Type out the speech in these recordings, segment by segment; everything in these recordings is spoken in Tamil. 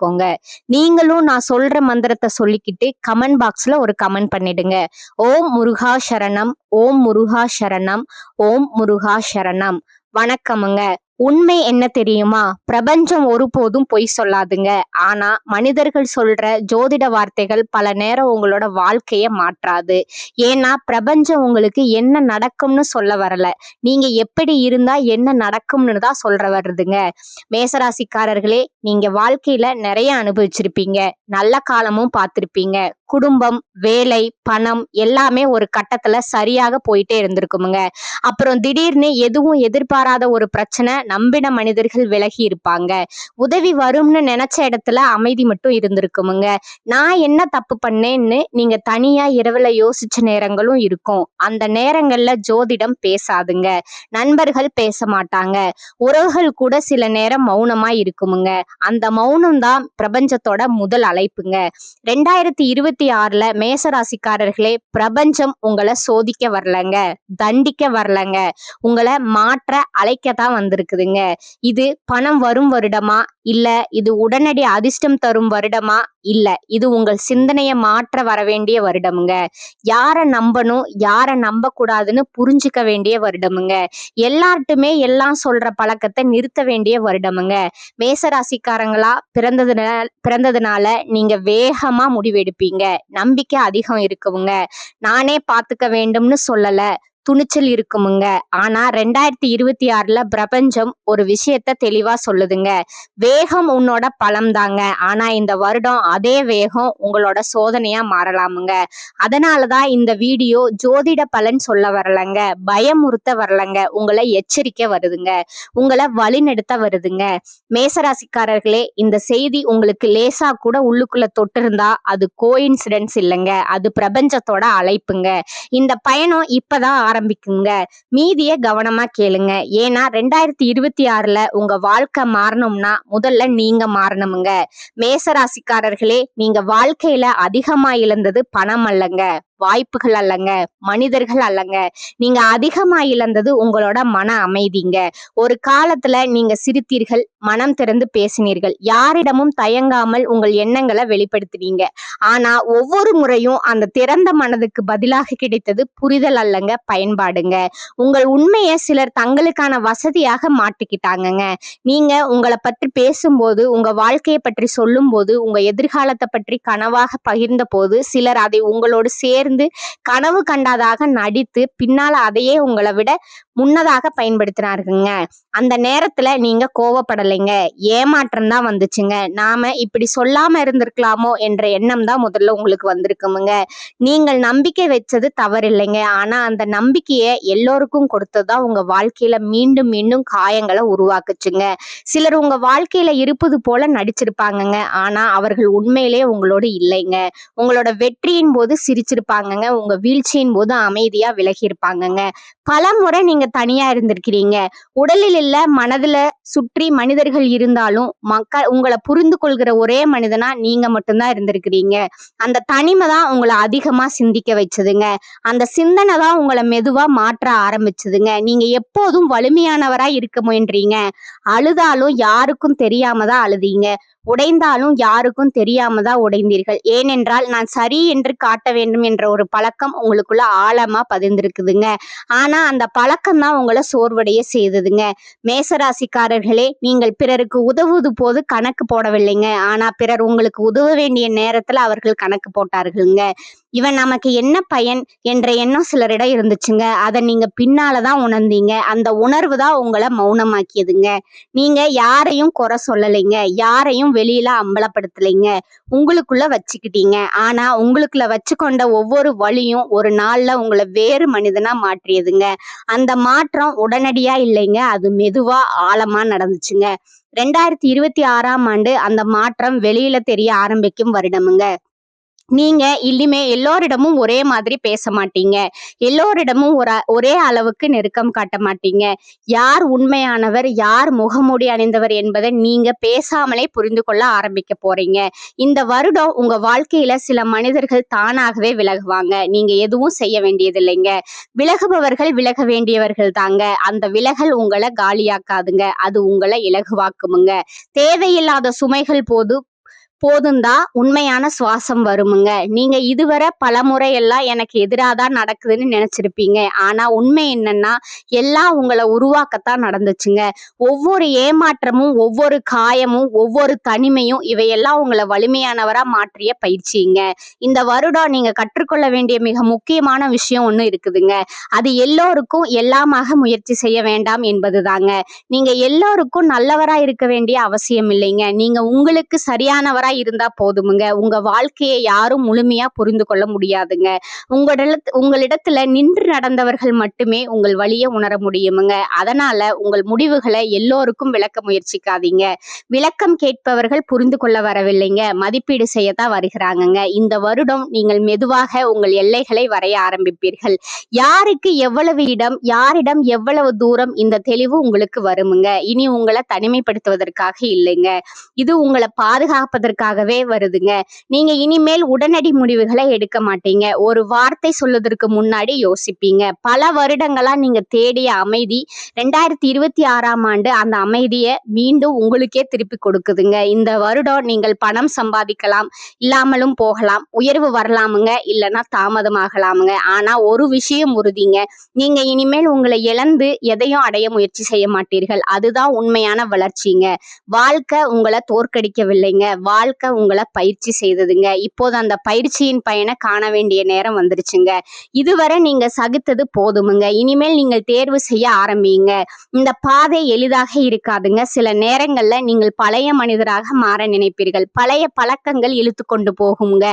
வேண்டிக்கோங்க நீங்களும் நான் சொல்ற மந்திரத்தை சொல்லிக்கிட்டு கமெண்ட் பாக்ஸ்ல ஒரு கமெண்ட் பண்ணிடுங்க. ஓம் முருகா சரணம் ஓம் முருகா சரணம் ஓம் முருகா சரணம். வணக்கமுங்க. உண்மை என்ன தெரியுமா? பிரபஞ்சம் ஒருபோதும் பொய் சொல்லாதுங்க. ஆனா மனிதர்கள் சொல்ற ஜோதிட வார்த்தைகள் பல நேரம் உங்களோட வாழ்க்கைய மாற்றாது. ஏன்னா பிரபஞ்சம் உங்களுக்கு என்ன நடக்கும்னு சொல்ல வரல. நீங்க எப்படி இருந்தா என்ன நடக்கும்னு தான் சொல்ற வருதுங்க மேசராசிக்காரர்களே நீங்க வாழ்க்கையில நிறைய அனுபவிச்சிருப்பீங்க. நல்ல காலமும் பார்த்திருப்பீங்க. குடும்பம் வேலை பணம் எல்லாமே ஒரு கட்டத்துல சரியாக போயிட்டே இருந்திருக்குமுங்க. அப்புறம் திடீர்னு எதுவும் எதிர்பாராத ஒரு பிரச்சனை நம்பின மனிதர்கள் விலகி இருப்பாங்க. உதவி வரும்னு நினைச்ச இடத்துல அமைதி மட்டும் இருந்திருக்குமுங்க. நான் என்ன தப்பு பண்ணேன்னு நீங்க தனியா இரவுல யோசிச்ச நேரங்களும் இருக்கும். அந்த நேரங்கள்ல ஜோதிடம் பேசாதுங்க. நண்பர்கள் பேச மாட்டாங்க. உறவுகள் கூட சில நேரம் மௌனமா இருக்குமுங்க. அந்த மௌனம் தான் பிரபஞ்சத்தோட முதல் அழைப்புங்க. ரெண்டாயிரத்தி இருபத்தி ஆறுல மேசராசிக்காரர்களே பிரபஞ்சம் உங்களை சோதிக்க வரலங்க தண்டிக்க வரலங்க. உங்களை மாற்ற அழைக்கத்தான் வந்திருக்குதுங்க இது பணம் வரும் வருடமா? இல்ல இது உடனடி அதிர்ஷ்டம் தரும் வருடமா? இல்ல இது உங்கள் சிந்தனையை மாற்ற வர வேண்டிய வருடமுங்க. யாரை நம்பணும் யாரை நம்ப கூடாதுன்னு புரிஞ்சுக்க வேண்டிய வருடமுங்க. எல்லார்ட்டுமே எல்லாம் சொல்ற பழக்கத்தை நிறுத்த வேண்டிய வருடமுங்க. மேசராசிக்காரங்களா பிறந்ததுனால பிறந்ததுனால நீங்க வேகமா முடிவெடுப்பீங்க. நம்பிக்கை அதிகம் இருக்குங்க. நானே பாத்துக்க வேண்டும்னு சொல்லல. துணிச்சல் இருக்குமுங்க. ஆனா ரெண்டாயிரத்தி இருபத்தி ஆறுல பிரபஞ்சம் ஒரு விஷயத்த தெளிவா சொல்லுதுங்க. வேகம் உன்னோட பலம் தாங்க ஆனா இந்த வருடம் அதே வேகம் உங்களோட சோதனையா மாறலாமுங்க. அதனாலதான் இந்த வீடியோ ஜோதிட பலன் சொல்ல வரலங்க. பயமுறுத்த வரலங்க. உங்களை எச்சரிக்க வருதுங்க. உங்களை வழிநடத்த வருதுங்க. மேசராசிக்காரர்களே இந்த செய்தி உங்களுக்கு லேசா கூட உள்ளுக்குள்ள தொட்டிருந்தா அது கோயின்சிடன்ஸ் இல்லைங்க. அது பிரபஞ்சத்தோட அழைப்புங்க. இந்த பயணம் இப்பதான் ஆரம்பிக்குங்க. மீதிய கவனமா கேளுங்க. ஏன்னா ரெண்டாயிரத்தி இருபத்தி ஆறுல உங்க வாழ்க்கை மாறணும்னா முதல்ல நீங்க மாறணுமுங்க. மேசராசிக்காரர்களே நீங்க வாழ்க்கையில அதிகமா இழந்தது பணம் அல்லங்க. வாய்ப்புகள் அல்லங்க மனிதர்கள் அல்லங்க. நீங்க அதிகமா இழந்தது உங்களோட மன அமைதிங்க. ஒரு காலத்துல நீங்க சிரித்தீர்கள் மனம் திறந்து பேசினீர்கள். யாரிடமும் தயங்காமல் உங்கள் எண்ணங்களை வெளிப்படுத்தினீங்க ஆனா ஒவ்வொரு முறையும் அந்த திறந்த மனதுக்கு பதிலாக கிடைத்தது புரிதல் அல்லங்க பயன்பாடுங்க. உங்கள் உண்மையை சிலர் தங்களுக்கான வசதியாக மாட்டிக்கிட்டாங்கங்க நீங்க உங்களை பற்றி பேசும்போது உங்க வாழ்க்கையை பற்றி சொல்லும்போது உங்க எதிர்காலத்தை பற்றி கனவாக பகிர்ந்த போது சிலர் அதை உங்களோடு சேர்ந்து கனவு கண்டதாக நடித்து பின்னால அதையே உங்களை விட முன்னதாக பயன்படுத்தினாருங்க. அந்த நேரத்துல நீங்க கோவப்படலைங்க. ஏமாற்றம் தான் வந்துச்சுங்க. நாம இப்படி சொல்லாம இருந்திருக்கலாமோ என்ற எண்ணம் தான் முதல்ல உங்களுக்கு வந்திருக்குமுங்க. நீங்கள் நம்பிக்கை வச்சது தவறில்லைங்க. ஆனா அந்த நம்பிக்கையை எல்லோருக்கும் கொடுத்ததுதான் உங்க வாழ்க்கையில மீண்டும் மீண்டும் காயங்களை உருவாக்குச்சுங்க. சிலர் உங்க வாழ்க்கையில இருப்பது போல நடிச்சிருப்பாங்கங்க. ஆனா அவர்கள் உண்மையிலே உங்களோடு இல்லைங்க. உங்களோட வெற்றியின் போது சிரிச்சிருப்பாங்கங்க. உங்க வீழ்ச்சியின் போது அமைதியா விலகி இருப்பாங்கங்க பல முறை நீங்க தனியா இருந்திருக்கிறீங்க. உடலில் இல்ல மனதுல சுற்றி மனிதர்கள் இருந்தாலும் மக்கள் உங்களை புரிந்து கொள்கிற ஒரே மனிதனா நீங்க மட்டும்தான் இருந்திருக்கிறீங்க. அந்த தனிமை தான் உங்களை அதிகமா சிந்திக்க வச்சதுங்க. அந்த சிந்தனை தான் உங்களை மெதுவா மாற்ற ஆரம்பிச்சதுங்க. நீங்க எப்போதும் வலிமையானவரா இருக்க முயன்றீங்க. அழுதாலும் யாருக்கும் தெரியாம தான் அழுதீங்க. உடைந்தாலும் யாருக்கும் தெரியாம தான் உடைந்தீர்கள். ஏனென்றால் நான் சரி என்று காட்ட வேண்டும் என்ற ஒரு பழக்கம் உங்களுக்குள்ள ஆழமா பதிந்திருக்குதுங்க. ஆனா அந்த பழக்கம் தான் உங்களை சோர்வடைய செய்ததுங்க. மேசராசிக்காரர்களே நீங்கள் பிறருக்கு உதவுவது போது கணக்கு போடவில்லைங்க. ஆனா பிறர் உங்களுக்கு உதவ வேண்டிய நேரத்துல அவர்கள் கணக்கு போட்டார்கள்ங்க. இவன் நமக்கு என்ன பயன் என்ற எண்ணம் சிலரிடம் இருந்துச்சுங்க. அதை நீங்க பின்னாலதான் உணர்ந்தீங்க. அந்த உணர்வு தான் உங்களை மௌனமாக்கியதுங்க. நீங்க யாரையும் குறை சொல்லலைங்க. யாரையும் வெளியில அம்பலப்படுத்தலைங்க. உங்களுக்குள்ள வச்சுக்கிட்டீங்க. ஆனா உங்களுக்குள்ள வச்சுக்கொண்ட ஒவ்வொரு வழியும் ஒரு நாள்ல உங்களை வேறு மனிதனா மாற்றியதுங்க. அந்த மாற்றம் உடனடியா இல்லைங்க. அது மெதுவா ஆழமா நடந்துச்சுங்க. ரெண்டாயிரத்தி இருபத்தி ஆறாம் ஆண்டு அந்த மாற்றம் வெளியில தெரிய ஆரம்பிக்கும் வருடமுங்க. நீங்க இனிமே எல்லோரிடமும் ஒரே மாதிரி பேச மாட்டீங்க. எல்லோரிடமும் ஒரு ஒரே அளவுக்கு நெருக்கம் காட்ட மாட்டீங்க. யார் உண்மையானவர் யார் முகமூடி அணிந்தவர் என்பதை நீங்க பேசாமலே புரிந்து கொள்ள ஆரம்பிக்க போறீங்க. இந்த வருடம் உங்க வாழ்க்கையில சில மனிதர்கள் தானாகவே விலகுவாங்க. நீங்க எதுவும் செய்ய வேண்டியதில்லைங்க. விலகுபவர்கள் விலக வேண்டியவர்கள் தாங்க. அந்த விலகல் உங்களை காலியாக்காதுங்க. அது உங்களை இலகுவாக்குமுங்க. தேவையில்லாத சுமைகள் போது போதும்தான் உண்மையான சுவாசம் வருமுங்க. நீங்க இதுவரை பல முறையெல்லாம் எனக்கு எதிராக தான் நடக்குதுன்னு நினைச்சிருப்பீங்க. ஆனா உண்மை என்னன்னா எல்லாம் உங்களை உருவாக்கத்தான் நடந்துச்சுங்க. ஒவ்வொரு ஏமாற்றமும் ஒவ்வொரு காயமும் ஒவ்வொரு தனிமையும் இவையெல்லாம் உங்களை வலிமையானவரா மாற்றிய பயிற்சிங்க. இந்த வருடம் நீங்க கற்றுக்கொள்ள வேண்டிய மிக முக்கியமான விஷயம் ஒண்ணு இருக்குதுங்க. அது எல்லோருக்கும் எல்லாமாக முயற்சி செய்ய வேண்டாம் என்பதுதாங்க. நீங்க எல்லோருக்கும் நல்லவரா இருக்க வேண்டிய அவசியம் இல்லைங்க. நீங்க உங்களுக்கு சரியானவரா இருந்தா போதுமுங்க. உங்க வாழ்க்கையை யாரும் முழுமையா புரிந்து கொள்ள முடியாதுங்க. உங்களிட உங்களிடத்துல நின்று நடந்தவர்கள் மட்டுமே உங்கள் வழியை உணர முடியுமுங்க. அதனால உங்கள் முடிவுகளை எல்லோருக்கும் விளக்க முயற்சிக்காதீங்க. விளக்கம் கேட்பவர்கள் புரிந்து கொள்ள வரவில்லைங்க. மதிப்பீடு செய்யத்தான் வருகிறாங்கங்க. இந்த வருடம் நீங்கள் மெதுவாக உங்கள் எல்லைகளை வரைய ஆரம்பிப்பீர்கள். யாருக்கு எவ்வளவு இடம் யாரிடம் எவ்வளவு தூரம் இந்த தெளிவு உங்களுக்கு வருமுங்க. இனி உங்களை தனிமைப்படுத்துவதற்காக இல்லைங்க. இது உங்களை பாதுகாப்பதற்கு பாதுகாப்பதற்காகவே வருதுங்க. நீங்க இனிமேல் உடனடி முடிவுகளை எடுக்க மாட்டீங்க. ஒரு வார்த்தை சொல்லுவதற்கு முன்னாடி யோசிப்பீங்க. பல வருடங்களா நீங்க தேடிய அமைதி ரெண்டாயிரத்தி இருபத்தி ஆறாம் ஆண்டு அந்த அமைதியை மீண்டும் உங்களுக்கே திருப்பி கொடுக்குதுங்க. இந்த வருடம் நீங்கள் பணம் சம்பாதிக்கலாம் இல்லாமலும் போகலாம் உயர்வு வரலாமுங்க இல்லைன்னா தாமதமாகலாமுங்க. ஆனா ஒரு விஷயம் உறுதிங்க. நீங்க இனிமேல் உங்களை இழந்து எதையும் அடைய முயற்சி செய்ய மாட்டீர்கள். அதுதான் உண்மையான வளர்ச்சிங்க. வாழ்க்கை உங்களை தோற்கடிக்கவில்லைங்க. வாழ்க்கை உங்களை பயிற்சி செய்ததுங்க. இப்போது அந்த பயிற்சியின் பயனை காண வேண்டிய நேரம் வந்துருச்சுங்க. இதுவரை நீங்க சகித்தது போதுமுங்க. இனிமேல் நீங்கள் தேர்வு செய்ய ஆரம்பிங்க இந்த பாதை எளிதாக இருக்காதுங்க. சில நேரங்கள்ல நீங்கள் பழைய மனிதராக மாற நினைப்பீர்கள். பழைய பழக்கங்கள் இழுத்து கொண்டு போகுங்க.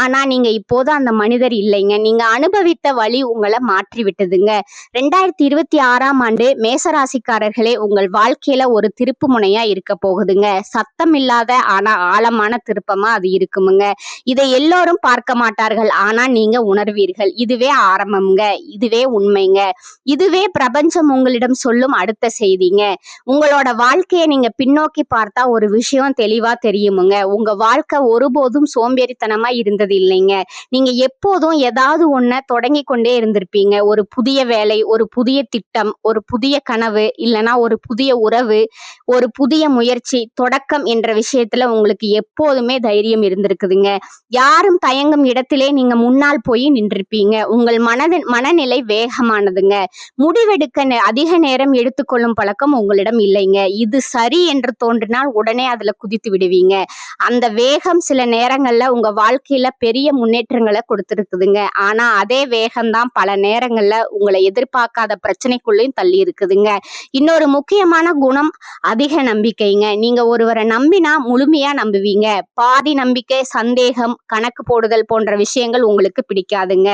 ஆனா நீங்க இப்போது அந்த மனிதர் இல்லைங்க. நீங்க அனுபவித்த வழி உங்களை மாற்றி விட்டதுங்க ரெண்டாயிரத்தி இருபத்தி ஆறாம் ஆண்டு மேசராசிக்காரர்களே உங்கள் வாழ்க்கையில ஒரு திருப்பு முனையா இருக்க போகுதுங்க. சத்தம் இல்லாத ஆனா ஆழமான திருப்பமா அது இருக்குமுங்க. இதை எல்லோரும் பார்க்க மாட்டார்கள் ஆனா நீங்க உணர்வீர்கள். இதுவே ஆரம்பம்ங்க. இதுவே உண்மைங்க. இதுவே பிரபஞ்சம் உங்களிடம் சொல்லும் அடுத்த செய்திங்க. உங்களோட வாழ்க்கையை நீங்க பின்னோக்கி பார்த்தா ஒரு விஷயம் தெளிவா தெரியுமுங்க. உங்க வாழ்க்கை ஒருபோதும் சோம்பேறித்தனமா இருந்தது இல்லைங்க. நீங்க எப்போதும் ஏதாவது ஒன்ன தொடங்கி கொண்டே இருந்திருப்பீங்க. ஒரு புதிய வேலை ஒரு புதிய திட்டம் ஒரு புதிய கனவு இல்லைன்னா ஒரு புதிய உறவு ஒரு புதிய முயற்சி தொடக்கம் என்ற விஷயத்துல உங்களுக்கு எப்போதுமே தைரியம் இருந்திருக்குதுங்க. யாரும் தயங்கும் இடத்திலே நீங்க முன்னால் போய் நின்றிருப்பீங்க. உங்கள் மனதின் மனநிலை வேகமானதுங்க. முடிவெடுக்க நே- அதிக நேரம் எடுத்துக்கொள்ளும் பழக்கம் உங்களிடம் இல்லைங்க. இது சரி என்று தோன்றினால் உடனே அதுல குதித்து விடுவீங்க. அந்த வேகம் சில நேரங்கள்ல உங்க வாழ்க்கையில பெரிய முன்னேற்றங்களை கொடுத்துருக்குதுங்க. ஆனா அதே வேகம்தான் பல நேரங்கள்ல உங்களை எதிர்பார்க்காத பிரச்சனைக்குள்ளேயும் தள்ளி இருக்குதுங்க. இன்னொரு முக்கியமான குணம் அதிக நம்பிக்கைங்க. நீங்க ஒருவரை நம்பினா முழுமையா நம்புவீங்க. பாதி நம்பிக்கை சந்தேகம் கணக்கு போடுதல் போன்ற விஷயங்கள் உங்களுக்கு பிடிக்காதுங்க.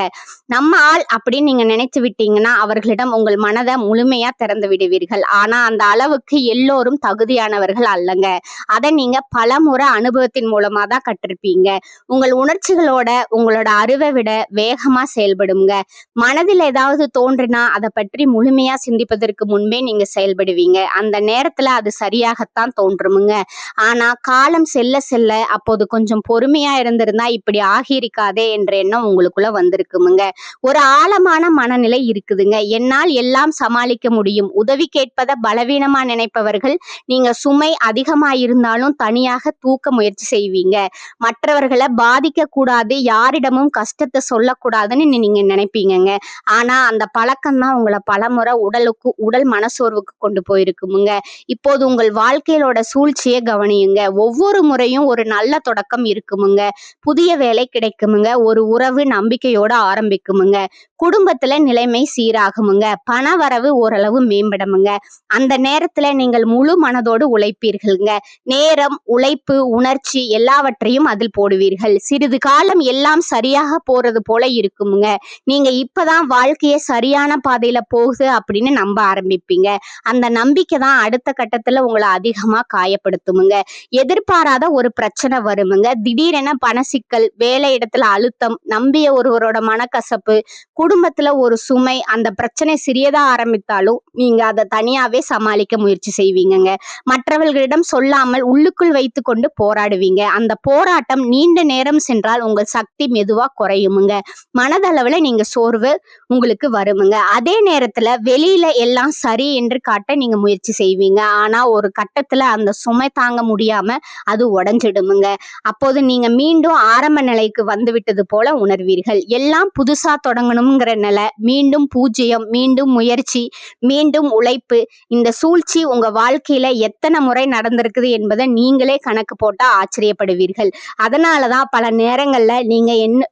நம்ம ஆள் அப்படின்னு நீங்க நினைத்து விட்டீங்கன்னா அவர்களிடம் உங்கள் மனதை முழுமையா திறந்து விடுவீர்கள். ஆனா அந்த அளவுக்கு எல்லோரும் தகுதியானவர்கள் அல்லங்க. அதை நீங்க பல முறை அனுபவத்தின் மூலமா தான் கற்றிருப்பீங்க. உங்கள் உணர்ச்சிகளோட உங்களோட அறிவை விட வேகமா செயல்படுங்க. மனதில் ஏதாவது தோன்றினா அதை பற்றி முழுமையா சிந்திப்பதற்கு முன்பே நீங்க செயல்படுவீங்க. அந்த நேரத்துல அது சரியாகத்தான் தோன்றுமுங்க. ஆனா காலம் செல்ல செல்ல அப்போது கொஞ்சம் பொறுமையா இருந்திருந்தா இப்படி ஆகியிருக்காதே என்ற எண்ணம் உங்களுக்குள்ள வந்திருக்குமுங்க. ஒரு ஆழமான மனநிலை இருக்குதுங்க. என்னால் எல்லாம் சமாளிக்க முடியும். உதவி கேட்பதை பலவீனமா நினைப்பவர்கள் நீங்க சுமை அதிகமா இருந்தாலும் தனியாக தூக்க முயற்சி செய்வீங்க. மற்றவர்களை பாதிக்க கூடாது யாரிடமும் கஷ்டத்தை சொல்லக்கூடாதுன்னு நீங்க நினைப்பீங்கங்க. ஆனா அந்த பழக்கம் தான் உங்களை பலமுறை உடலுக்கு உடல் மனசோர்வுக்கு கொண்டு போயிருக்குமுங்க. இப்போது உங்கள் வாழ்க்கையிலோட சூழ்ச்சியை கவனியுங்க. ஒவ்வொரு முறையும் வேலையிலயும் ஒரு நல்ல தொடக்கம் இருக்குமுங்க. புதிய வேலை கிடைக்குமுங்க. ஒரு உறவு நம்பிக்கையோட ஆரம்பிக்குமுங்க. குடும்பத்துல நிலைமை சீராகுமுங்க. பண வரவு ஓரளவு மேம்படுமுங்க. அந்த நேரத்துல நீங்கள் முழு மனதோடு உழைப்பீர்கள்ங்க. நேரம் உழைப்பு உணர்ச்சி எல்லாவற்றையும் அதில் போடுவீர்கள். சிறிது காலம் எல்லாம் சரியாக போறது போல இருக்குமுங்க. நீங்க இப்பதான் வாழ்க்கைய சரியான பாதையில போகுது அப்படின்னு நம்ப ஆரம்பிப்பீங்க. அந்த நம்பிக்கை தான் அடுத்த கட்டத்துல உங்களை அதிகமா காயப்படுத்துமுங்க. எதிர்பாராத ஒரு பிரச்சனை வருமுங்க. திடீரென பண சிக்கல் வேலை இடத்துல அழுத்தம் நம்பிய ஒருவரோட மனக்கசப்பு குடும்பத்துல ஒரு சுமை அந்த பிரச்சனை சிறியதா ஆரம்பித்தாலும் நீங்க அதை தனியாவே சமாளிக்க முயற்சி செய்வீங்கங்க. மற்றவர்களிடம் சொல்லாமல் உள்ளுக்குள் வைத்து கொண்டு போராடுவீங்க. அந்த போராட்டம் நீண்ட நேரம் சென்றால் உங்கள் சக்தி மெதுவா குறையுமுங்க. மனதளவுல நீங்க சோர்வு உங்களுக்கு வருமுங்க. அதே நேரத்துல வெளியில எல்லாம் சரி என்று காட்ட நீங்க முயற்சி செய்வீங்க. ஆனா ஒரு கட்டத்துல அந்த சுமை தாங்க முடியாம அது உடஞ்சிடுமுங்க அப்போது நீங்க மீண்டும் ஆரம்ப நிலைக்கு வந்துவிட்டது போல உணர்வீர்கள். எல்லாம் புதுசா தொடங்கணுங்கிற நிலை. மீண்டும் பூஜ்ஜியம் மீண்டும் முயற்சி மீண்டும் உழைப்பு. இந்த சூழ்ச்சி உங்க வாழ்க்கையில எத்தனை முறை நடந்திருக்குது என்பதை நீங்களே கணக்கு போட்டா ஆச்சரியப்படுவீர்கள். அதனாலதான் பல நேரங்கள்ல நீங்க என்ன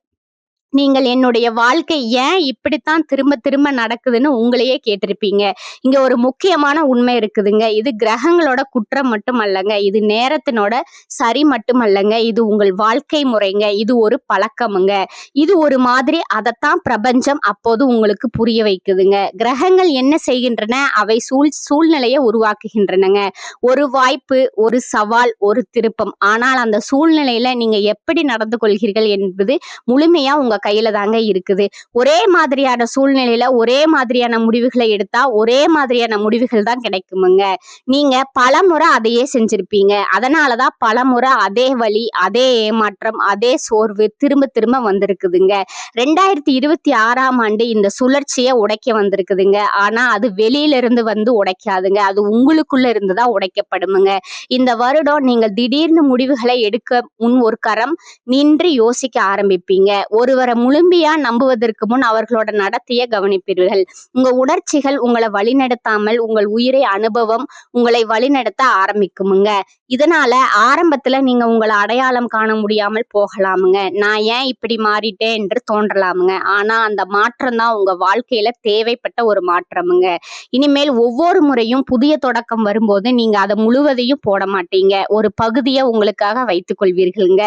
நீங்கள் என்னுடைய வாழ்க்கை ஏன் இப்படித்தான் திரும்ப திரும்ப நடக்குதுன்னு உங்களையே கேட்டிருப்பீங்க. இங்க ஒரு முக்கியமான உண்மை இருக்குதுங்க. இது கிரகங்களோட குற்றம் மட்டும் அல்லங்க இது நேரத்தினோட சரி மட்டும் அல்லங்க இது உங்கள் வாழ்க்கை முறைங்க. இது ஒரு பழக்கமுங்க. இது ஒரு மாதிரி அதைத்தான் பிரபஞ்சம் அப்போது உங்களுக்கு புரிய வைக்குதுங்க. கிரகங்கள் என்ன செய்கின்றன? அவை சூழ் சூழ்நிலையை உருவாக்குகின்றனங்க. ஒரு வாய்ப்பு ஒரு சவால் ஒரு திருப்பம். ஆனால் அந்த சூழ்நிலையில நீங்க எப்படி நடந்து கொள்கிறீர்கள் என்பது முழுமையா உங்க கையில தாங்க இருக்குது. ஒரே மாதிரியான சூழ்நிலையில ஒரே மாதிரியான முடிவுகளை எடுத்தா ஒரே மாதிரியான முடிவுகள் தான் கிடைக்குமுங்க. நீங்க பல முறை அதையே செஞ்சிருப்பீங்க. அதனாலதான் பல முறை அதே வழி அதே ஏமாற்றம் அதே சோர்வு திரும்ப திரும்ப வந்திருக்குதுங்க. ரெண்டாயிரத்தி இருபத்தி ஆறாம் ஆண்டு இந்த சுழற்சியை உடைக்க வந்திருக்குதுங்க. ஆனா அது வெளியில இருந்து வந்து உடைக்காதுங்க. அது உங்களுக்குள்ள இருந்து தான் உடைக்கப்படுமுங்க. இந்த வருடம் நீங்கள் திடீர்னு முடிவுகளை எடுக்க முன் ஒரு கரம் நின்று யோசிக்க ஆரம்பிப்பீங்க. ஒருவரை முழுமையா நம்புவதற்கு முன் அவர்களோட நடத்தைய கவனிப்பீர்கள். உங்க உணர்ச்சிகள் உங்களை வழிநடத்தாமல் உங்கள் உயிரை அனுபவம் உங்களை வழிநடத்த ஆரம்பிக்குமுங்க. இதனால ஆரம்பத்துல நீங்க உங்களை அடையாளம் காண முடியாமல் போகலாமுங்க. நான் ஏன் இப்படி மாறிட்டேன் என்று தோன்றலாமுங்க. ஆனா அந்த மாற்றம் தான் உங்க வாழ்க்கையில தேவைப்பட்ட ஒரு மாற்றமுங்க. இனிமேல் ஒவ்வொரு முறையும் புதிய தொடக்கம் வரும்போது நீங்க அதை முழுவதையும் போட மாட்டீங்க. ஒரு பகுதியை உங்களுக்காக வைத்துக் கொள்வீர்களுங்க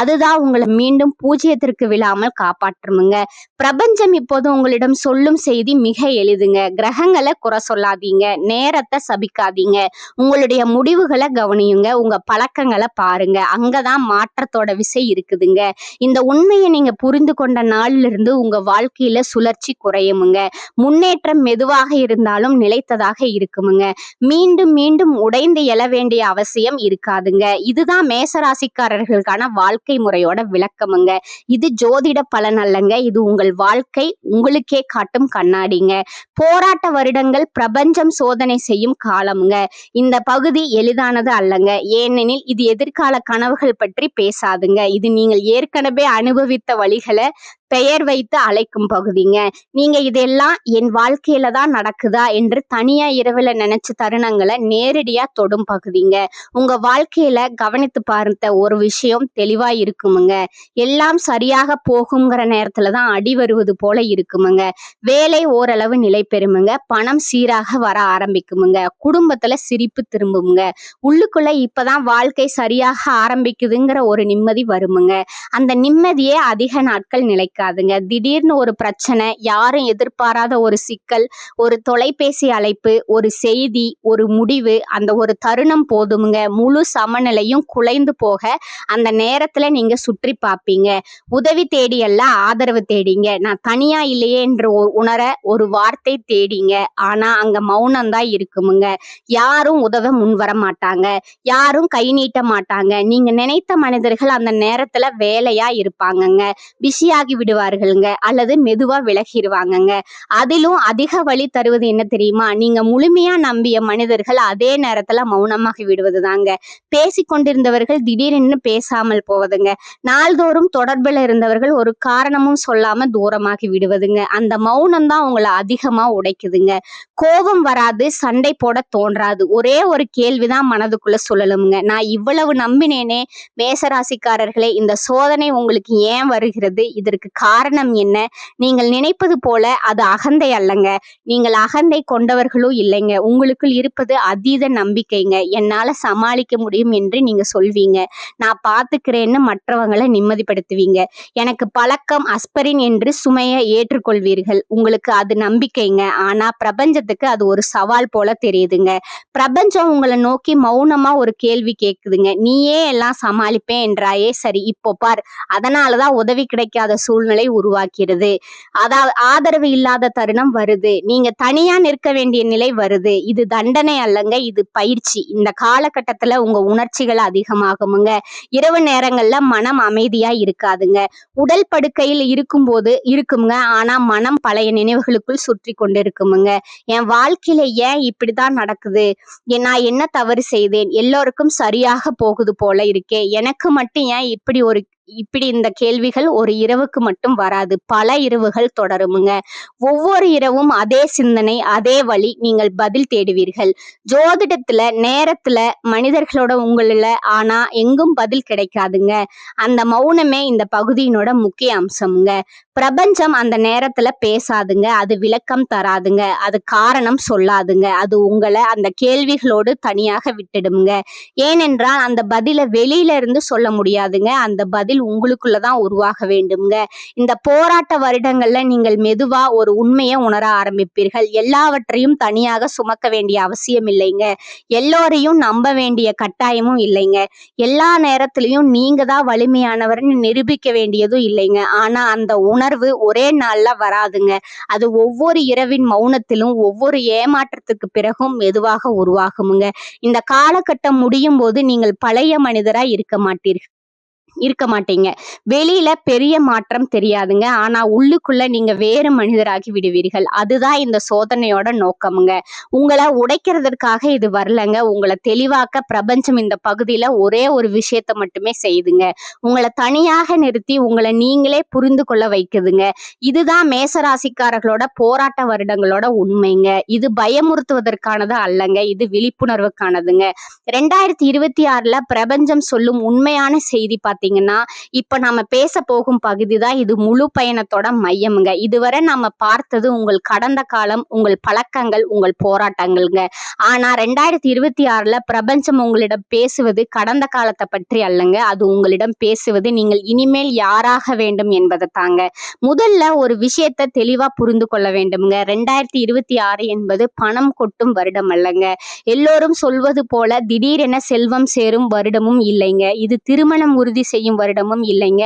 அதுதான் உங்களை மீண்டும் பூஜ்ஜியத்திற்கு விழாமல் காப்பாற்றுமுங்க பிரபஞ்சம் இப்போது உங்களிடம் சொல்லும் செய்தி மிக எளிதுங்க. கிரகங்களை குறை சொல்லாதீங்க. நேரத்தை சபிக்காதீங்க. உங்களுடைய முடிவுகளை கவனியுங்க. உங்க பழக்கங்களை பாருங்க. அங்கதான் மாற்றத்தோட விசை இருக்குதுங்க. இந்த உண்மையை நீங்க புரிந்து கொண்ட நாள்ல இருந்து உங்க வாழ்க்கையில சுழற்சி குறையுமுங்க. முன்னேற்றம் மெதுவாக இருந்தாலும் நிலைத்ததாக இருக்குமுங்க. மீண்டும் மீண்டும் உடைந்து எழ வேண்டிய அவசியம் இருக்காதுங்க. இதுதான் மேசராசிக்காரர்களுக்கான வாழ்க்கை முறையோட விளக்கமுங்க. இது ஜோதிட பலன் அல்லங்க இது உங்கள் வாழ்க்கை. உங்களுக்கே காட்டும் கண்ணாடிங்க. போராட்ட வருடங்கள் பிரபஞ்சம் சோதனை செய்யும் காலமுங்க. இந்த பகுதி எளிதானது அல்லங்க. ஏனெனில் இது எதிர்கால கனவுகள் பற்றி பேசாதுங்க. இது நீங்கள் ஏற்கனவே அனுபவித்த வழிகளை பெயர் வைத்து அழைக்கும் பகுதிங்க. நீங்க இதெல்லாம் என் வாழ்க்கையில தான் நடக்குதா என்று தனியா இரவுல நினைச்ச தருணங்களை நேரடியா தொடும் பகுதிங்க. உங்க வாழ்க்கையில கவனித்து பார்த்த ஒரு விஷயம் தெளிவா இருக்குமுங்க. எல்லாம் சரியாக போகுங்கிற நேரத்துல தான் அடி வருவது போல இருக்குமுங்க. வேலை ஓரளவு நிலை பெறுமுங்க. பணம் சீராக வர ஆரம்பிக்குமுங்க. குடும்பத்துல சிரிப்பு திரும்புமுங்க. உள்ளுக்குள்ள இப்பதான் வாழ்க்கை சரியாக ஆரம்பிக்குதுங்கிற ஒரு நிம்மதி வருமுங்க. அந்த நிம்மதியே அதிக நாட்கள் இருக்காதுங்க. திடீர்னு ஒரு பிரச்சனை யாரும் எதிர்பாராத ஒரு சிக்கல் ஒரு தொலைபேசி அழைப்பு ஒரு செய்தி ஒரு முடிவு அந்த ஒரு தருணம் போதுமுங்க. முழு சமநிலையும் குலைந்து போக அந்த நேரத்துல நீங்க சுற்றி பார்ப்பீங்க உதவி தேடி எல்லாம் ஆதரவு தேடிங்க. நான் தனியா இல்லையே என்று உணர ஒரு வார்த்தை தேடிங்க. ஆனா அங்க மௌனம் தான் இருக்குமுங்க. யாரும் உதவ முன் வர மாட்டாங்க. யாரும் கை நீட்ட மாட்டாங்க. நீங்க நினைத்த மனிதர்கள் அந்த நேரத்துல வேலையா இருப்பாங்கங்க. பிஸியாகி விடு விடுவார்கள்ங்க. அல்லது மெதுவா விலகிடுவாங்கங்க அதிலும் அதிக வழி தருவது என்ன தெரியுமா? நீங்க முழுமையா நம்பிய மனிதர்கள் அதே நேரத்துல மௌனமாகி விடுவது தாங்க பேசிக் கொண்டிருந்தவர்கள் திடீரென்று பேசாமல் போவதுங்க. நாள்தோறும் தொடர்புல இருந்தவர்கள் ஒரு காரணமும் சொல்லாம தூரமாகி விடுவதுங்க. அந்த மௌனம் தான் உங்களை அதிகமா உடைக்குதுங்க. கோபம் வராது சண்டை போட தோன்றாது. ஒரே ஒரு கேள்விதான் மனதுக்குள்ள சொல்லலுங்க நான் இவ்வளவு நம்பினேனே மேசராசிக்காரர்களே இந்த சோதனை உங்களுக்கு ஏன் வருகிறது? இதற்கு காரணம் என்ன? நீங்கள் நினைப்பது போல அது அகந்தை அல்லங்க. நீங்கள் அகந்தை கொண்டவர்களும் இல்லைங்க. உங்களுக்குள் இருப்பது அதீத நம்பிக்கைங்க. என்னால சமாளிக்க முடியும் என்று நீங்க சொல்வீங்க. நான் பாத்துக்கிறேன்னு மற்றவங்களை நிம்மதிப்படுத்துவீங்க. எனக்கு பழக்கம் அஸ்பரின் என்று சுமையை ஏற்றுக்கொள்வீர்கள். உங்களுக்கு அது நம்பிக்கைங்க. ஆனா பிரபஞ்சத்துக்கு அது ஒரு சவால் போல தெரியுதுங்க. பிரபஞ்சம் உங்களை நோக்கி மௌனமா ஒரு கேள்வி கேக்குதுங்க. நீயே எல்லாம் சமாளிப்பேன் என்றாயே. சரி இப்போ பார். அதனாலதான் உதவி கிடைக்காத சூழ்நிலை உருவாக்கிறது. அதாவது ஆதரவு இல்லாத தருணம் வருது. நீங்க தனியா நிற்க வேண்டிய நிலை வருது. இது தண்டனை அல்லங்க இது பயிற்சி. இந்த காலகட்டத்துல உங்க உணர்ச்சிகள் அதிகமாகுமுங்க. இரவு நேரங்கள்ல மனம் அமைதியா இருக்காதுங்க. உடல் படுக்கையில் இருக்கும்போது இருக்குங்க ஆனா மனம் பழைய நினைவுகளுக்குள் சுற்றி கொண்டு இருக்குமுங்க என் வாழ்க்கையில ஏன் இப்படிதான் நடக்குது? நான் என்ன தவறு செய்தேன்? எல்லோருக்கும் சரியாக போகுது போல இருக்கே. எனக்கு மட்டும் ஏன் இப்படி ஒரு இப்படி இந்த கேள்விகள் ஒரு இரவுக்கு மட்டும் வராது. பல இரவுகள் தொடருமுங்க. ஒவ்வொரு இரவும் அதே சிந்தனை அதே வழி நீங்கள் பதில் தேடுவீர்கள். ஜோதிடத்துல நேரத்துல மனிதர்களோட உங்களில் ஆனா எங்கும் பதில் கிடைக்காதுங்க. அந்த மௌனமே இந்த பகுதியினோட முக்கிய அம்சம்ங்க. பிரபஞ்சம் அந்த நேரத்துல பேசாதுங்க. அது விளக்கம் தராதுங்க. அது காரணம் சொல்லாதுங்க. அது உங்களை அந்த கேள்விகளோடு தனியாக விட்டுடுங்க ஏனென்றால் அந்த பதிலை வெளியில இருந்து சொல்ல முடியாதுங்க. அந்த பதில் உங்களுக்குள்ளதான் உருவாக வேண்டும்ங்க. இந்த போராட்ட வருடங்கள்ல நீங்கள் மெதுவா ஒரு உண்மையை உணர ஆரம்பிப்பீர்கள். எல்லாவற்றையும் தனியாக சுமக்க வேண்டிய அவசியம் இல்லைங்க. எல்லோரையும் நம்ப வேண்டிய கட்டாயமும் இல்லைங்க. எல்லா நேரத்திலையும் நீங்க தான் வலிமையானவர்னு நிரூபிக்க வேண்டியதும் இல்லைங்க. ஆனா அந்த உணர்வு ஒரே நாள்ல வராதுங்க. அது ஒவ்வொரு இரவின் மௌனத்திலும் ஒவ்வொரு ஏமாற்றத்துக்கு பிறகும் மெதுவாக உருவாகுமுங்க. இந்த காலகட்டம் முடியும் போது நீங்கள் பழைய மனிதரா இருக்க மாட்டீர்கள். இருக்க மாட்டீங்க. வெளியில பெரிய மாற்றம் தெரியாதுங்க. ஆனா உள்ளுக்குள்ள நீங்க வேறு மனிதராகி விடுவீர்கள். அதுதான் இந்த சோதனையோட நோக்கமுங்க. உங்களை உடைக்கிறதற்காக இது வரலங்க. உங்களை தெளிவாக்க பிரபஞ்சம் இந்த பகுதியில ஒரே ஒரு விஷயத்த மட்டுமே செய்யுதுங்க உங்களை தனியாக நிறுத்தி உங்களை நீங்களே புரிந்து கொள்ள வைக்குதுங்க. இதுதான் மேசராசிக்காரர்களோட போராட்ட வருடங்களோட உண்மைங்க. இது பயமுறுத்துவதற்கானது அல்லங்க. இது விழிப்புணர்வுக்கானதுங்க. ரெண்டாயிரத்தி இருபத்தி ஆறுல பிரபஞ்சம் சொல்லும் உண்மையான செய்தி பார்த்து பார்த்தீங்கன்னா இப்போ நாம பேச போகும் பகுதி தான் இது முழு பயணத்தோட மையமுங்க. இதுவரை நம்ம பார்த்தது உங்கள் கடந்த காலம் உங்கள் பழக்கங்கள் உங்கள் போராட்டங்கள்ங்க. ஆனா ரெண்டாயிரத்தி இருபத்தி ஆறுல பிரபஞ்சம் உங்களிடம் பேசுவது கடந்த காலத்தை பற்றி அல்லங்க. அது உங்களிடம் பேசுவது நீங்கள் இனிமேல் யாராக வேண்டும் என்பதை தாங்க. முதல்ல ஒரு விஷயத்தை தெளிவா புரிந்து கொள்ள வேண்டும்ங்க. ரெண்டாயிரத்தி இருபத்தி ஆறு என்பது பணம் கொட்டும் வருடம் அல்லங்க. எல்லோரும் சொல்வது போல திடீரென செல்வம் சேரும் வருடமும் இல்லைங்க. இது திருமணம் உறுதி செய்யும் வருடமும் இல்லைங்க.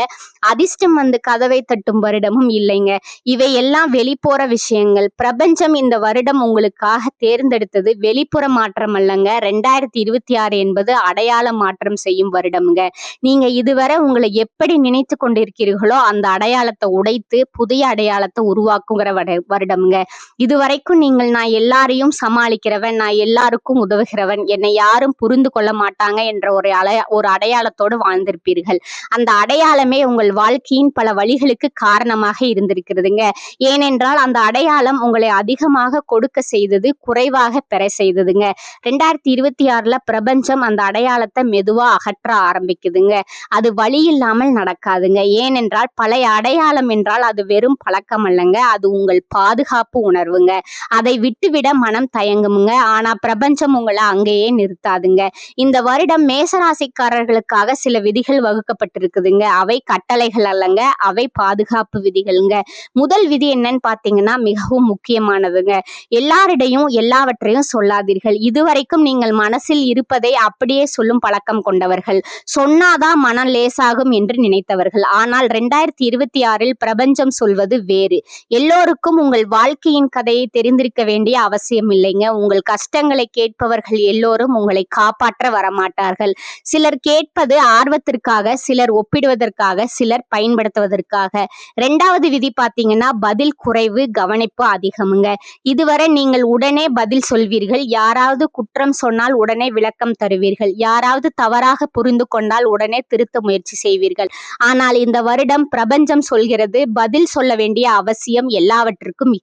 அதிர்ஷ்டம் வந்து கதவை தட்டும் வருடமும் இல்லைங்க. இவை எல்லாம் வெளிப்புற விஷயங்கள். பிரபஞ்சம் இந்த வருடம் உங்களுக்காக தேர்ந்தெடுத்தது வெளிப்புற மாற்றம் அல்லங்க. ரெண்டாயிரத்தி இருபத்தி ஆறு என்பது அடையாள மாற்றம் செய்யும் வருடம்ங்க. நீங்க இதுவரை உங்களை எப்படி நினைத்து கொண்டிருக்கிறீர்களோ அந்த அடையாளத்தை உடைத்து புதிய அடையாளத்தை உருவாக்குங்கிற வருடம்ங்க. இதுவரைக்கும் நீங்கள் நான் எல்லாரையும் சமாளிக்கிறவன் நான் எல்லாருக்கும் உதவுகிறவன் என்னை யாரும் புரிந்து கொள்ள மாட்டாங்க என்ற ஒரு அடைய ஒரு அடையாளத்தோடு வாழ்ந்திருப்பீர்கள். அந்த அடையாளமே உங்கள் வாழ்க்கையின் பல வழிகளுக்கு காரணமாக இருந்திருக்கிறதுங்க. ஏனென்றால் அந்த அடையாளம் உங்களை அதிகமாக கொடுக்க செய்தது குறைவாக பெற செய்ததுங்க. ரெண்டாயிரத்தி இருபத்தி ஆறுல பிரபஞ்சம் அந்த அடையாளத்தை மெதுவா அகற்ற ஆரம்பிக்குதுங்க. அது வழி இல்லாமல் நடக்காதுங்க. ஏனென்றால் பழைய அடையாளம் என்றால் அது வெறும் பழக்கம் அல்லங்க. அது உங்கள் பாதுகாப்பு உணர்வுங்க. அதை விட்டுவிட மனம் தயங்குமுங்க. ஆனா பிரபஞ்சம் உங்களை அங்கேயே நிறுத்தாதுங்க. இந்த வருடம் மேசராசிக்காரர்களுக்காக சில விதிகள் வகுக்கப்பட்டிருக்குதுங்க அவை கட்டளைகள் அல்லங்க அவை பாதுகாப்பு விதிகள்ங்க. முதல் விதி என்னன்னு பார்த்தீங்கன்னா மிகவும் முக்கியமானதுங்க. எல்லாரிடையும் எல்லாவற்றையும் சொல்லாதீர்கள். இதுவரைக்கும் நீங்கள் மனசில் இருப்பதை அப்படியே சொல்லும் பழக்கம் கொண்டவர்கள். சொன்னாதான் மனம் லேசாகும் என்று நினைத்தவர்கள். ஆனால் ரெண்டாயிரத்தி இருபத்தி ஆறில் பிரபஞ்சம் சொல்வது வேறு. எல்லோருக்கும் உங்கள் வாழ்க்கையின் கதையை தெரிந்திருக்க வேண்டிய அவசியம் இல்லைங்க. உங்கள் கஷ்டங்களை கேட்பவர்கள் எல்லோரும் உங்களை காப்பாற்ற வரமாட்டார்கள். சிலர் கேட்பது ஆர்வத்திற்காக சிலர் ஒப்பிடுவதற்காக சிலர் பயன்படுத்துவதற்காக. ரெண்டாவது விதி பார்த்தீங்கன்னா பதில் குறைவு கவனிப்பு அதிகமுங்க. இதுவரை நீங்கள் உடனே பதில் சொல்வீர்கள். யாராவது குற்றம் சொன்னால் உடனே விளக்கம் தருவீர்கள். யாராவது தவறாக புரிந்து கொண்டால் உடனே திருத்த முயற்சி செய்வீர்கள். ஆனால் இந்த வருடம் பிரபஞ்சம் சொல்கிறது பதில் சொல்ல வேண்டிய அவசியம் எல்லாவற்றுக்கும்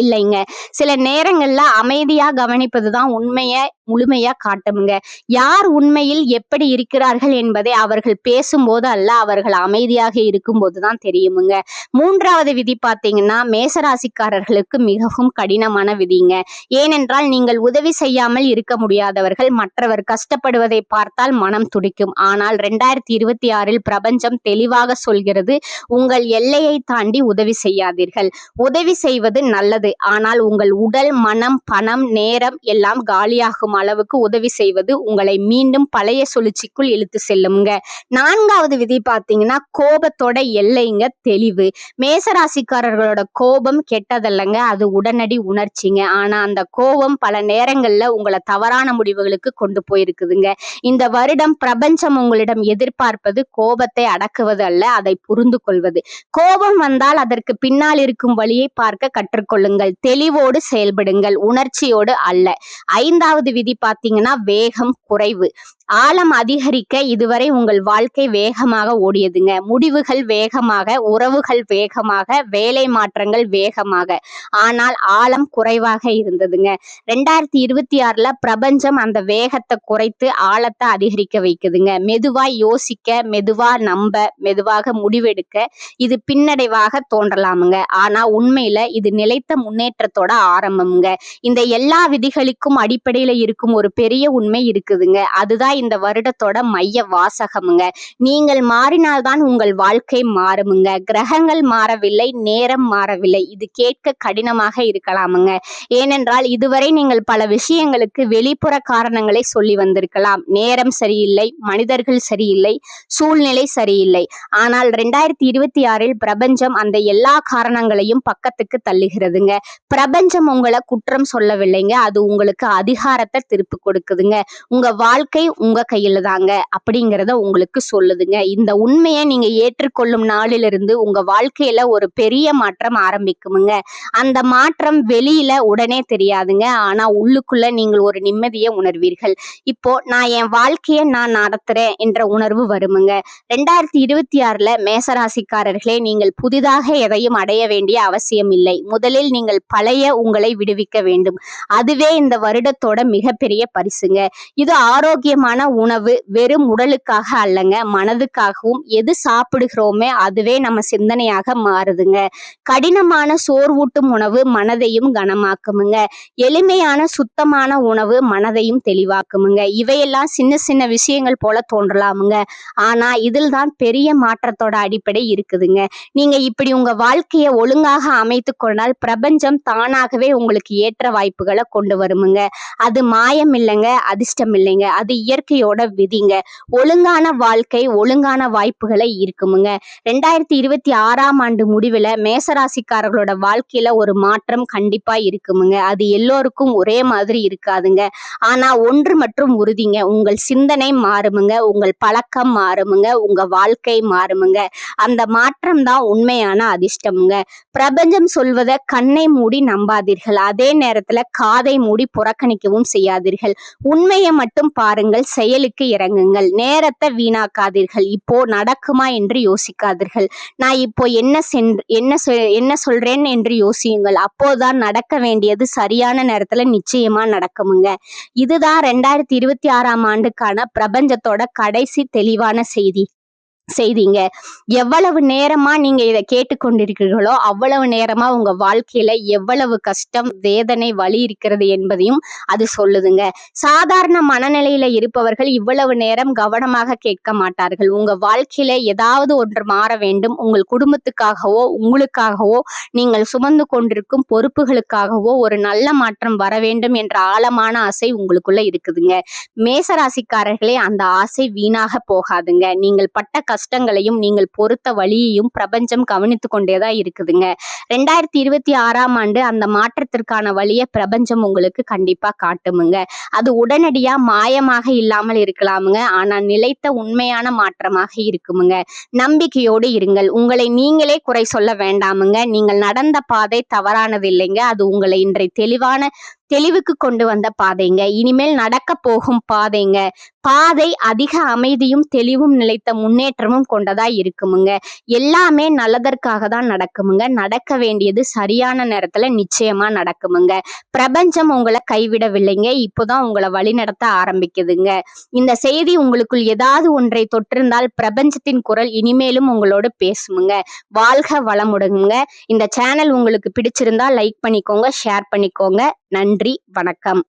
இல்லைங்க. சில நேரங்கள்ல அமைதியா கவனிப்பதுதான் உண்மைய முழுமையா காட்டுமுங்க. யார் உண்மையில் எப்படி இருக்கிறார்கள் என்பதை அவர்கள் பேசும்போது அல்ல அவர்கள் அமைதியாக இருக்கும்போது தான் தெரியுமுங்க. மூன்றாவது விதி பார்த்தீங்கன்னா மேசராசிக்காரர்களுக்கு மிகவும் கடினமான விதிங்க. ஏனென்றால் நீங்கள் உதவி செய்யாமல் இருக்க முடியாதவர்கள் மற்றவர் கஷ்டப்படுவதை பார்த்தால் மனம் துடிக்கும். ஆனால் ரெண்டாயிரத்தி இருபத்தி ஆறில் பிரபஞ்சம் தெளிவாக சொல்கிறது உங்கள் எல்லையை தாண்டி உதவி செய்யாதீர்கள். உதவி செய்வது நல்லது ஆனால் உங்கள் உடல் மனம் பணம் நேரம் எல்லாம் காலியாகும் அளவுக்கு உதவி செய்வது உங்களை மீண்டும் பழைய சுழற்சிக்குள் இழுத்து செல்லுங்க நான்காவது விதி பார்த்தீங்கன்னா கோபத்தோட எல்லைங்க தெளிவு. மேசராசிக்காரர்களோட கோபம் கெட்டதல்லங்க அது உடனடி உணர்ச்சிங்க. ஆனா அந்த கோபம் பல நேரங்கள்ல உங்களை தவறான முடிவுகளுக்கு கொண்டு போயிருக்குதுங்க. இந்த வருடம் பிரபஞ்சம் உங்களிடம் எதிர்பார்ப்பது கோபத்தை அடக்குவது அல்ல அதை புரிந்து கொள்வது கோபம் வந்தால் அதற்கு பின்னால் இருக்கும் வழியை பார்க்க கற்றுக்கொள்ளுங்கள் தெளிவோடு செயல்படுங்கள் உணர்ச்சியோடு அல்ல. ஐந்தாவது விதி பார்த்தீங்கன்னா வேகம் குறைவு. ஆழம் அதிகரிக்க இதுவரை உங்கள் வாழ்க்கை வேகமாக ஓடியதுங்க. முடிவுகள் வேகமாக உறவுகள் வேகமாக வேலை மாற்றங்கள் வேகமாக. ஆனால் ஆழம் குறைவாக இருந்ததுங்க. ரெண்டாயிரத்தி இருபத்தி ஆறுல பிரபஞ்சம் அந்த வேகத்தை குறைத்து ஆழத்தை அதிகரிக்க வைக்குதுங்க. மெதுவா யோசிக்க மெதுவா நம்ப மெதுவாக முடிவெடுக்க இது பின்னடைவாக தோன்றலாமுங்க. ஆனா உண்மையில இது நிலைத்த முன்னேற்றத்தோட ஆரம்பமுங்க. இந்த எல்லா விதிகளுக்கும் அடிப்படையில இருக்கும் ஒரு பெரிய உண்மை இருக்குதுங்க. அதுதான் இந்த வருடத்தோட மைய வாசகமுங்க. நீங்கள் மாறினால்தான் உங்கள் வாழ்க்கை மாறுமுங்க. கிரகங்கள் மாறவில்லை நேரம் மாறவில்லை. இது கேட்க கடினமாக இருக்கலாமுங்க. ஏனென்றால் இதுவரை நீங்கள் பல விஷயங்களுக்கு வெளிப்புற காரணங்களை சொல்லி வந்திருக்கலாம். நேரம் சரியில்லை மனிதர்கள் சரியில்லை சூழ்நிலை சரியில்லை. ஆனால் ரெண்டாயிரத்தி இருபத்தி ஆறில் பிரபஞ்சம் அந்த எல்லா காரணங்களையும் பக்கத்துக்கு தள்ளுகிறதுங்க. பிரபஞ்சம் உங்களை குற்றம் சொல்லவில்லைங்க. அது உங்களுக்கு அதிகாரத்தை திருப்பி கொடுக்குதுங்க. உங்க வாழ்க்கை உங்க கையில தாங்க அப்படிங்கிறத உங்களுக்கு சொல்லுதுங்க. இந்த உண்மையை நீங்க ஏற்றுக்கொள்ளும் நாளிலிருந்து உங்க வாழ்க்கையில ஒரு பெரிய மாற்றம் ஆரம்பிக்குமுங்க. அந்த மாற்றம் வெளியில உடனே தெரியாதுங்க. ஆனா உள்ளுக்குள்ள நீங்கள் ஒரு நிம்மதியை உணர்வீர்கள். இப்போ நான் என் வாழ்க்கையை நான் நடத்துறேன் என்ற உணர்வு வருமுங்க. ரெண்டாயிரத்தி இருபத்தி ஆறுல மேசராசிக்காரர்களே நீங்கள் புதிதாக எதையும் அடைய வேண்டிய அவசியம் இல்லை. முதலில் நீங்கள் பழைய உங்களை விடுவிக்க வேண்டும். அதுவே இந்த வருடத்தோட மிகப்பெரிய பரிசுங்க. இது ஆரோக்கியமான உணவு வெறும் உடலுக்காக அல்லங்க மனதுக்காகவும் எது சாப்பிடுகிறோமே அதுவே நம்ம சிந்தனையாக மாறுதுங்க. கடினமான சோர்வூட்டும் உணவு மனதையும் கனமாக்குமுங்க. எளிமையான சுத்தமான உணவு மனதையும் தெளிவாக்குமுங்க. இவையெல்லாம் சின்ன சின்ன விஷயங்கள் போல தோன்றலாமுங்க. ஆனா இதில் தான் பெரிய மாற்றத்தோட அடிப்படை இருக்குதுங்க. நீங்க இப்படி உங்க வாழ்க்கையை ஒழுங்காக அமைத்து கொண்டால் பிரபஞ்சம் தானாகவே உங்களுக்கு ஏற்ற வாய்ப்புகளை கொண்டு வருமுங்க. அது மாயம் இல்லைங்க அதிர்ஷ்டம் இல்லைங்க அது இயற்கையோட விதிங்க. ஒழுங்கான வாழ்க்கை ஒழுங்கான வாய்ப்புகளை இருக்குமுங்க. ரெண்டாயிரத்தி இருபத்தி ஆறாம் ஆண்டு முடிவுல மேசராசிக்காரர்களோட வாழ்க்கையில ஒரு மாற்றம் கண்டிப்பா இருக்குமுங்க. அது எல்லோருக்கும் ஒரே மாதிரி இருக்காதுங்க. ஆனா ஒன்று மற்றும் உறுதிங்க. உங்கள் சிந்தனை மாறுமுங்க. உங்கள் பழக்கம் மாறுமுங்க. உங்க வாழ்க்கை மாறுமுங்க. அந்த மாற்றம் தான் உண்மையான அதிர்ஷ்டமுங்க. பிரபஞ்சம் சொல்வதை கண்ணை மூடி நம்பாதீர்கள். அதே நேரத்துல காதை மூடி புறக்கணிக்கவும் செய்யாதீர்கள். உண்மையை மட்டும் பாருங்கள். செயலுக்கு இறங்குங்கள். நேரத்தை வீணாக்காதீர்கள். இப்போ நடக்குமா என்று யோசிக்காதீர்கள். நான் இப்போ என்ன சென்று என்ன சொல் என்ன சொல்றேன் என்று யோசியுங்கள். அப்போதான் நடக்க வேண்டியது சரியான நேரத்துல நிச்சயமா நடக்குமுங்க. இதுதான் ரெண்டாயிரத்தி இருபத்தி ஆறாம் ஆண்டுக்கான பிரபஞ்சத்தோட கடைசி தெளிவான செய்தி. செய்தீங்க. எவ்வளவு நேரமா நீங்க இதை கேட்டுக்கொண்டிருக்கிறீர்களோ அவ்வளவு நேரமா உங்க வாழ்க்கையில எவ்வளவு கஷ்டம் வேதனை வலி இருக்கிறது என்பதையும் அது சொல்லுதுங்க. சாதாரண மனநிலையில இருப்பவர்கள் இவ்வளவு நேரம் கவனமாக கேட்க மாட்டார்கள். உங்க வாழ்க்கையில ஏதாவது ஒன்று மாற வேண்டும். உங்கள் குடும்பத்துக்காகவோ உங்களுக்காகவோ நீங்கள் சுமந்து கொண்டிருக்கும் பொறுப்புகளுக்காகவோ ஒரு நல்ல மாற்றம் வர வேண்டும் என்ற ஆழமான ஆசை உங்களுக்குள்ள இருக்குதுங்க. மேசராசிக்காரர்களே அந்த ஆசை வீணாக போகாதுங்க. நீங்கள் பட்ட கஷ்டங்களையும் நீங்கள் பொறுத்த வழியையும் பிரபஞ்சம் கவனித்து கொண்டேதான் இருக்குதுங்க. ரெண்டாயிரத்தி இருபத்தி ஆறாம் ஆண்டு அந்த மாற்றத்திற்கான வழியை பிரபஞ்சம் உங்களுக்கு கண்டிப்பா காட்டுமுங்க. அது உடனடியா மாயமாக இல்லாமல் இருக்கலாமுங்க. ஆனா நிலைத்த உண்மையான மாற்றமாக இருக்குமுங்க. நம்பிக்கையோடு இருங்கள். உங்களை நீங்களே குறை சொல்ல வேண்டாமுங்க. நீங்கள் நடந்த பாதை தவறானது இல்லைங்க. அது உங்களை இன்றை தெளிவான தெளிவுக்கு கொண்டு வந்த பாதைங்க. இனிமேல் நடக்க போகும் பாதைங்க. பாதை அதிக அமைதியும் தெளிவும் நிலைத்த முன்னேற்றமும் கொண்டதா இருக்குமுங்க. எல்லாமே நல்லதற்காக தான் நடக்குமுங்க. நடக்க வேண்டியது சரியான நேரத்துல நிச்சயமா நடக்குமுங்க. பிரபஞ்சம் உங்களை கைவிடவில்லைங்க. இப்போதான் உங்களை வழிநடத்த ஆரம்பிக்குதுங்க. இந்த செய்தி உங்களுக்குள் ஏதாவது ஒன்றை தொற்றிருந்தால் பிரபஞ்சத்தின் குரல் இனிமேலும் உங்களோடு பேசுமுங்க. வாழ்க வளமுடுங்க இந்த சேனல் உங்களுக்கு பிடிச்சிருந்தா லைக் பண்ணிக்கோங்க ஷேர் பண்ணிக்கோங்க. நன்றி. நன்றி வணக்கம்.